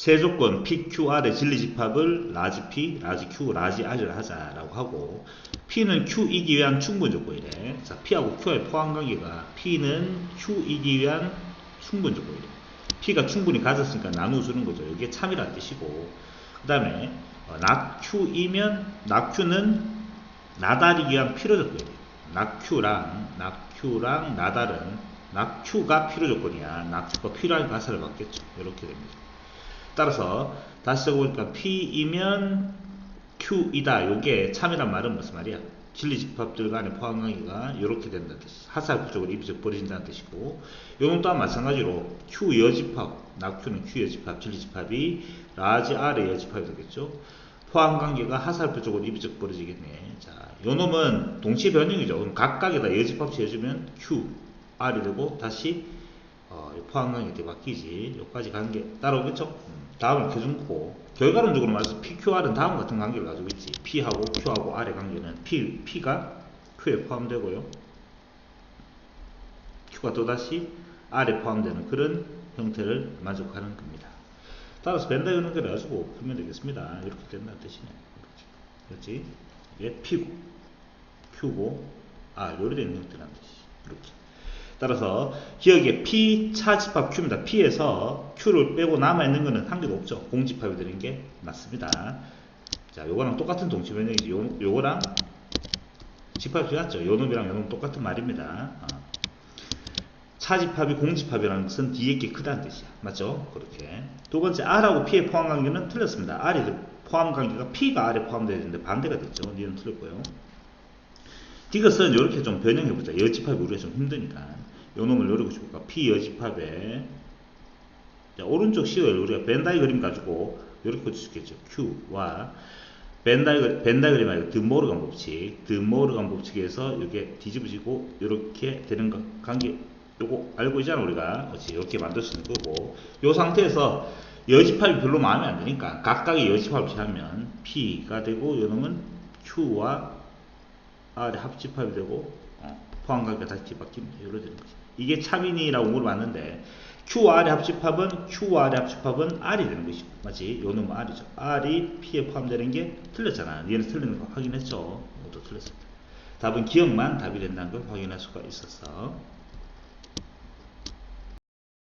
세 조건 PQR의 진리 집합을 라지 P, 라지 Q, 라지 R을 하자라고 하고 P는 Q이기 위한 충분 조건이래. 자, P하고 Q의 포함 관계가 P는 Q이기 위한 충분 조건이래. P가 충분히 가졌으니까 나누어주는 거죠. 이게 참이라는 뜻이고 그 다음에 어, 낙Q이면 낙Q는 나달이기 위한 필요 조건이래. 낙Q랑 낙Q랑 나달은 낙Q가 필요 조건이야. 낙Q가 필요한 가사를 받겠죠. 이렇게 됩니다. 따라서 다시 적어보니까 P이면 Q이다. 요게 참이란 말은 무슨 말이야? 진리집합들 간의 포함관계가 이렇게 된다는 뜻이 하살 구조로 입적 벌어진다는 뜻이고 요는 또한 마찬가지로 Q 여집합, 낙Q는 Q 여집합, 진리집합이 라지 R의 여집합이 되겠죠. 포함관계가 하살표 쪽으로 입적 벌어지겠네. 자, 요 놈은 동시 변형이죠. 그럼 각각에다 여집합 지어주면 Q, R이 되고 다시 어, 포함관계 되 바뀌지. 여기까지 관계 따라오겠죠? 음, 다음은 표준코. 결과론적으로 말해서 PQR은 다음 같은 관계를 가지고 있지. P하고 Q하고 R의 관계는 P, P가 Q에 포함되고요. Q가 또다시 R에 포함되는 그런 형태를 만족하는 겁니다. 따라서 벤더 연결을 가지고 풀면 되겠습니다. 이렇게 된다는 뜻이네. 그렇지? 이게 P고, Q고, R, 요리 되는 형태라는 뜻이. 이렇게. 따라서 기억에 P 차집합 Q입니다. P에서 Q를 빼고 남아있는 것은 한 개도 없죠. 공집합이 되는 게 맞습니다. 자, 요거랑 똑같은 동치 변형이지. 요, 요거랑 집합이 같죠. 요 놈이랑 요 놈 똑같은 말입니다. 어. 차집합이 공집합이라는 것은 뒤에 게 크다는 뜻이야. 맞죠? 그렇게. 두 번째, R하고 P의 포함 관계는 틀렸습니다. R의 포함 관계가 P가 R에 포함되어 있는데 반대가 됐죠. 니는 틀렸고요. 이것은 이렇게 좀 변형해보자. 여집합이 우리가 좀 힘드니까. 요 놈을 노려보시고 P 여집합에 자, 오른쪽 시을 우리가 벤다이 그림 가지고 이렇게 그릴 수 있겠죠. Q와 벤다이, 벤다이 그림 말고 드모르간 법칙. 드모르간 법칙에서 이게 뒤집어지고 이렇게 되는 거, 관계 요거 알고 있잖아 우리가 그렇지 이렇게 만들 수 있는 거고 요 상태에서 여집합이 별로 마음에 안 드니까 각각의 여집합을 취하면 P가 되고 요 놈은 Q와 R의 합집합이 되고 어, 포함관계가 다시 뒤바뀝니다. 이렇게 되는 거지. 이게 차빈이라고 물어봤는데 Q와 R의 합집합은 Q와 R의 합집합은 R이 되는 것이고 맞지? 요 놈은 R이죠. R이 P에 포함되는 게 틀렸잖아. 얘는 틀리는 거 확인했죠. 이것도 틀렸습니다. 답은 기억만 답이 된다는 걸 확인할 수가 있었어.